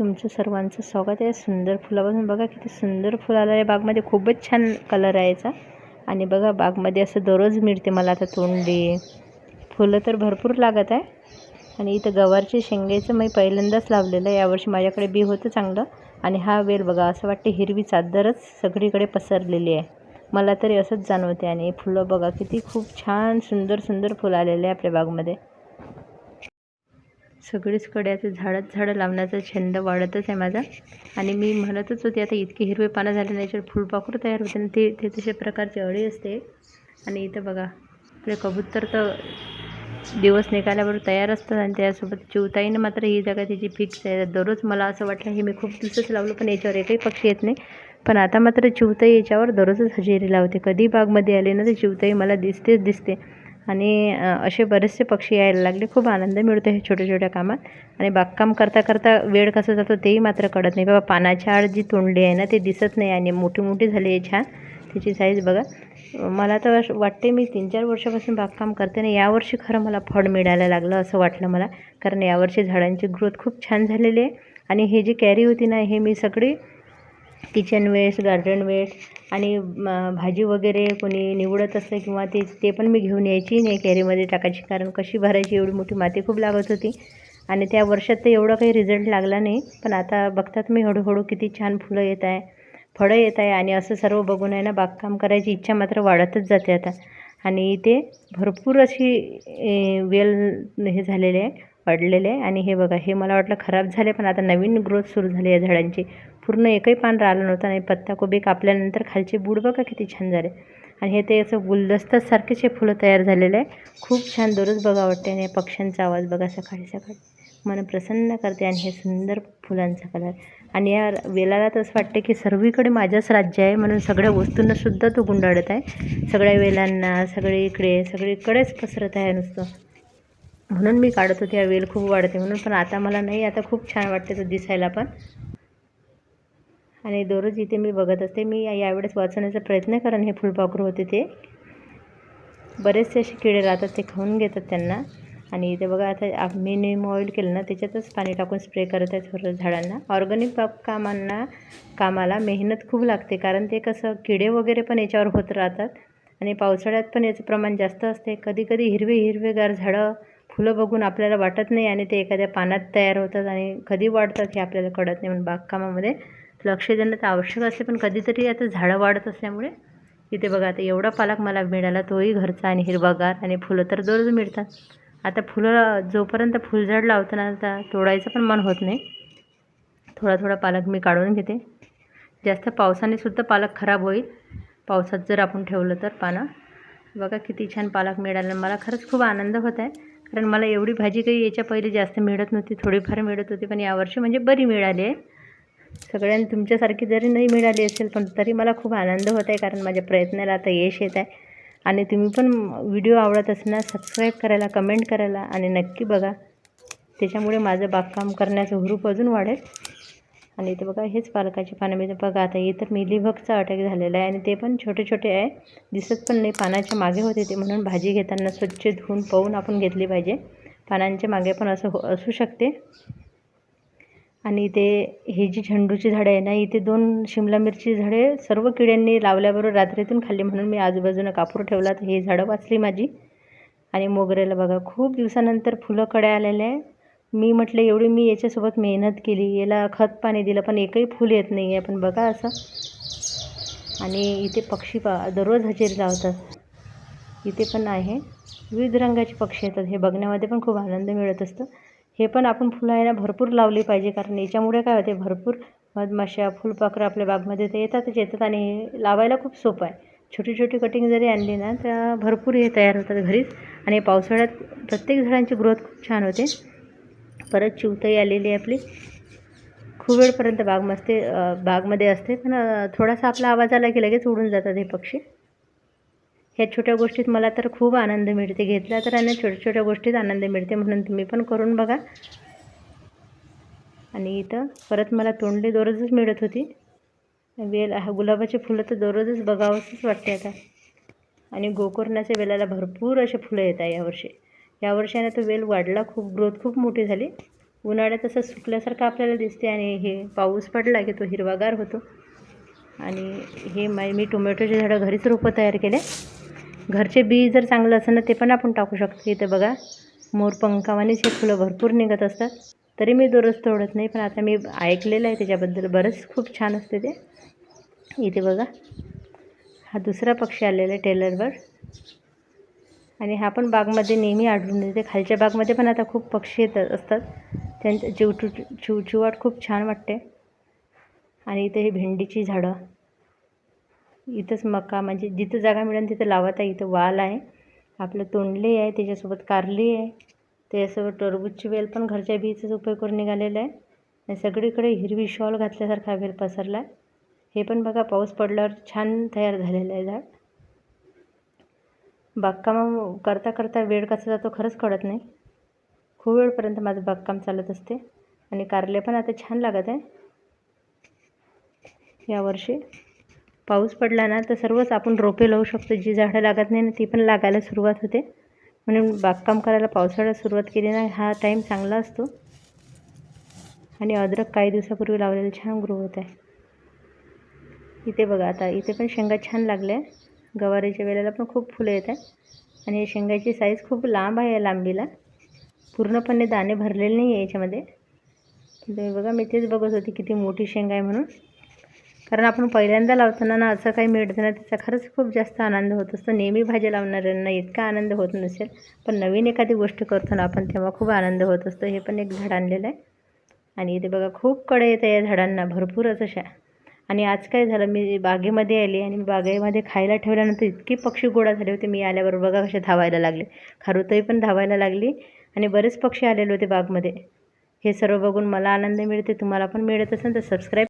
तुमचं सर्वांचं स्वागत आहे. सुंदर फुलापासून बघा किती सुंदर फुल आलं. आहे बागमध्ये खूपच छान कलर आहे याचा. आणि बघा बागमध्ये असं दररोज मिळते मला आता तोंडली फुलं तर भरपूर लागत आहे. आणि इथं गवारचे शेंगेचं मी पहिल्यांदाच लावलेलं आहे. यावर्षी माझ्याकडे बी होतं चांगलं. आणि हा वेल बघा असं वाटते हिरवी चादरच सगळीकडे पसरलेली आहे. मला तरी असंच जाणवते. आणि फुलं बघा किती खूप छान सुंदर सुंदर फुलं आलेले आहे आपल्या बागमध्ये. सगळीचकडे आता झाडच झाडं लावण्याचा छंद वाढतच आहे माझा. आणि मी म्हणतच होते आता इतके हिरवे पानं झाले नाही याच्यावर फुलपाखरू तयार होते आणि ते ते तशा प्रकारचे अळी असते. आणि इथं बघा आपले कबूतर तर दिवस निघाल्यावर तयार असतात आणि त्यासोबत चिवताईनं मात्र ही जागा तिची फिक्स आहे. दररोज मला असं वाटलं हे मी खूप दिवसच लावलं पण याच्यावर एकही पक्षी येत नाही. पण आता मात्र चिवताई याच्यावर दररोजच हजेरी लावते. कधी बागमध्ये आले ना तर चिवताई मला दिसतेच दिसते. आणि असे बरेचसे पक्षी यायला लागले. खूप आनंद मिळतो हे छोट्या छोट्या कामात. आणि बागकाम करता करता वेळ कसा जातो तेही मात्र कळत नाही. बाबा पानाच्या आड जी तोंडली आहे ना ते दिसत नाही आणि मोठी मोठी झाली आहे छान. त्याची साईज बघा. मला तर वाटते मी तीन चार वर्षापासून बागकाम करते ना यावर्षी खरं मला फळ मिळायला लागलं असं वाटलं मला. कारण यावर्षी झाडांची ग्रोथ खूप छान झालेली आहे. आणि हे जी कॅरी होती ना हे मी सगळी किचन वेस्ट गार्डन वेस्ट आणि भाजी वगैरे कोणी निवडत असतं किंवा ते ते पण मी घेऊन यायची नाही कॅरीमध्ये टाकायची. कारण कशी भरायची एवढी मोठी माती खूप लागत होती. आणि त्या वर्षात तर एवढा काही रिझल्ट लागला नाही. पण आता बघतात मी हळूहळू किती छान फुलं येत आहे फळं येत आहे आणि असं सर्व बघून आहे ना बागकाम करायची इच्छा मात्र वाढतच जाते आता. आणि इथे भरपूर अशी वेल हे झालेले आहे. पडलेले आहे. आणि हे बघा हे मला वाटलं खराब झाले पण आता नवीन ग्रोथ सुरू झाली आहे झाडांची. पूर्ण एकही पान राहिलं नव्हतं आणि पत्ताकोबी कापल्यानंतर खालचे बूड बघा किती छान झाले. आणि हे ते असं गुलदस्त्यासारखेच हे फुलं तयार झालेलं आहे. खूप छान दररोज बघा वाटते. आणि पक्ष्यांचा आवाज बघा सकाळी सकाळी मन प्रसन्न करते आणि हे सुंदर फुलांचा कलर आणि या वेलाला तर असं वाटते की सर्वीकडे माझ्याच राज्य आहे म्हणून सगळ्या वस्तूंनासुद्धा तो गुंडाळत आहे. सगळ्या वेलांना सगळीकडे सगळीकडेच पसरत आहे नुसतं. म्हणून मी काढत होते वेल खूप वाढते म्हणून. पण आता मला नाही आता खूप छान वाटते तो दिसायला पण. आणि दररोज इथे मी बघत असते मी यावेळेस वाचवण्याचा प्रयत्न करेन हे फुलपाखरू होते ते. बरेचसे असे किडे राहतात ते खाऊन घेतात त्यांना. आणि इथे बघा आता मी नेम ऑइल केलं ना त्याच्यातच पाणी टाकून स्प्रे करत आहे थोडं झाडांना. ऑर्गॅनिक कामांना कामाला मेहनत खूप लागते कारण ते कसं किडे वगैरे पण याच्यावर होत राहतात. आणि पावसाळ्यात पण याचं प्रमाण जास्त असते. कधी कधी हिरवे हिरवेगार झाडं फुलं बघून आपल्याला वाटत नाही आणि ते एखाद्या पानात तयार होतात आणि कधी वाढतात हे आपल्याला कळत नाही. म्हणून बागकामामध्ये लक्ष देणं तर आवश्यक असते. पण कधीतरी आता झाडं वाढत असल्यामुळे इथे बघा आता एवढा पालक मला मिळाला तोही घरचा आणि हिरवागार आणि फुलं तर दररोज मिळतात. आता फुलं जोपर्यंत फुलझाड लावताना आता तोडायचं पण मन होत नाही. थोडा थोडा पालक मी काढून घेते. जास्त पावसाने सुद्धा पालक खराब होईल. पावसात जर आपण ठेवलं तर पानं. बघा किती छान पालक मिळालं. मला खरंच खूप आनंद होत आहे. कारण मला एवढी भाजी काही याच्या पहिले जास्त मिळत नव्हती थोडीफार मिळत होती पण यावर्षी म्हणजे बरी मिळाली आहे. सगळ्यांना तुमच्यासारखी जरी नाही मिळाली असेल पण तरी मला खूप आनंद होत आहे कारण माझ्या प्रयत्नाला आता यश येत आहे. आणि तुम्ही पण व्हिडिओ आवडत असणार सबस्क्राईब करायला कमेंट करायला आणि नक्की बघा. त्याच्यामुळे माझं बागकाम करण्याचं हुरूप अजून वाढेल. आणि इथे बघा हेच पालकाची पानं मी बघा आता इथं मिलीभगचा अटॅक झालेला आहे आणि ते पण छोटे छोटे आहे. दिसत पण नाही पानाच्या मागे होते ते म्हणून भाजी घेताना स्वच्छ धुवून पाहून आपण घेतली पाहिजे. पानांच्या मागे पण असं हो असू शकते. आणि इथे हे जी झेंडूची झाडं आहे ना इथे दोन शिमला मिरची झाडे सर्व किड्यांनी लावल्याबरोबर रात्रीतून खाल्ली म्हणून मी आजूबाजूनं कापूर ठेवला तर हे झाडं वाचली माझी. आणि मोगऱ्याला बघा खूप दिवसानंतर फुलं कड्या आलेले आहे. मी म्हटलं एवढी मी याच्यासोबत मेहनत केली याला खत पाणी दिलं पण एकही फूल येत नाही आहे पण बघा असं. आणि इथे पक्षी पा दररोज हजेरी लावतात. इथे पण आहे. विविध रंगाचे पक्षी येतात. हे बघण्यामध्ये पण खूप आनंद मिळत असतं. हे पण आपण फुलं आहे ना भरपूर लावली पाहिजे. कारण याच्यामुळे काय होते भरपूर मधमाशा फुलपाखरं आपल्या बागमध्ये ते येतातच येतात आणि लावायला खूप सोपं आहे. छोटी छोटी कटिंग जरी आणली ना तर भरपूर हे तयार होतात घरीच. आणि पावसाळ्यात प्रत्येक झाडांची ग्रोथ खूप छान होते. परत चिवताई आलेली आहे आपली. खूप वेळपर्यंत बाग मस्ते बागमध्ये असते. पण थोडासा आपला आवाज आला की लगेच उडून जातात हे पक्षी. ह्या छोट्या गोष्टीत मला तर खूप आनंद मिळते. घेतला तर आणि छोट्या छोट्या गोष्टीत आनंद मिळते म्हणून तुम्ही पण करून बघा. आणि इथं परत मला तोंडली दररोजच मिळत होती. वेल हा गुलाबाचे फुलं तर दररोजच बघावंसंच वाटते आता. आणि गोकर्णाच्या वेलाला भरपूर असे फुलं येत आहे यावर्षी. यावर्षी तो वेल वाढला खूप ग्रोथ खूप मोठी झाली. उन्हाळ्यात असं सुकल्यासारखं आपल्याला दिसते आणि हे पाऊस पडला की तो हिरवागार होतो. आणि हे माय मी टोमॅटोचे झाडं घरीच रोपं तयार केले. घरचे बी जर चांगलं असेल ना ते पण आपण टाकू शकतो. इथे बघा मोरपंखावानेच हे फुलं भरपूर निघत असतात. तरी मी दररोज तोडत नाही पण आता मी ऐकलेलं आहे त्याच्याबद्दल. बरंच खूप छान असते ते. इथे बघा हा दुसरा पक्षी आलेला आहे टेलरवर. आणि हा पण बागमध्ये नेहमी आढळून येते. खालच्या बागमध्ये पण आता खूप पक्षी येत असतात. त्यांचं चिवटू चिवचिवाट खूप छान वाटते. आणि इथे हे भेंडीची झाडं. इथंच मका म्हणजे जिथं जागा मिळेल तिथं लावत आहे. इथं वाल आहे. आपलं तोंडली आहे त्याच्यासोबत कारली आहे. त्याच्यासोबत टरबूजची वेल पण घरच्या बीचाच उपयोग करून निघालेला आहे. आणि सगळीकडे हिरवी शॉल घातल्यासारखा वेल पसरला आहे हे पण बघा पाऊस पडल्यावर छान तयार झालेलं आहे झाड. बागकाम करता करता वेळ कसा जातो खरंच कळत नाही. खूप वेळपर्यंत माझं बागकाम चालत असते आणि कारले पण आता छान लागत आहे. यावर्षी पाऊस पडला ना तर सर्वच आपण रोपे लावू शकतो. जी झाडं लागत नाही ना ती पण लागायला सुरुवात होते. म्हणून बागकाम करायला पावसाळ्यात सुरुवात केली ना हा टाईम चांगला असतो. आणि अद्रक काही दिवसापूर्वी लावलेलं छान ग्रो होत आहे. इथे बघा आता इथे पण शेंगा छान लागल्या. गवारीच्या वेळेला पण खूप फुलं येत आहे आणि शेंगाची साईज खूप लांब आहे या लांबीला. पूर्णपणे दाणे भरलेले नाही आहे याच्यामध्ये. तुम्ही बघा मी तेच बघत होती किती मोठी शेंगा आहे म्हणून. कारण आपण पहिल्यांदा लावताना ना असं काही मिळतं ना त्याचा खरंच खूप जास्त आनंद होत असतो. नेहमी भाज्या लावणाऱ्यांना इतका आनंद होत नसेल. पण नवीन एखादी गोष्ट करतो ना आपण तेव्हा खूप आनंद होत असतो. हे पण एक झाड आणलेलं आहे. आणि इथे बघा खूप कडे येतं या झाडांना. भरपूरच अशा. आणि आज काय झालं मी बागेमध्ये आली आणि बागेमध्ये खायला ठेवल्यानंतर इतके पक्षी गोळा झाले होते मी आल्यावर बघा कसे धावायला लागले. खारुताई पण धावायला लागली आणि बरेच पक्षी आलेले होते बागमध्ये. हे सर्व बघून मला आनंद मिळते तुम्हाला पण मिळत असेल तर सबस्क्राईब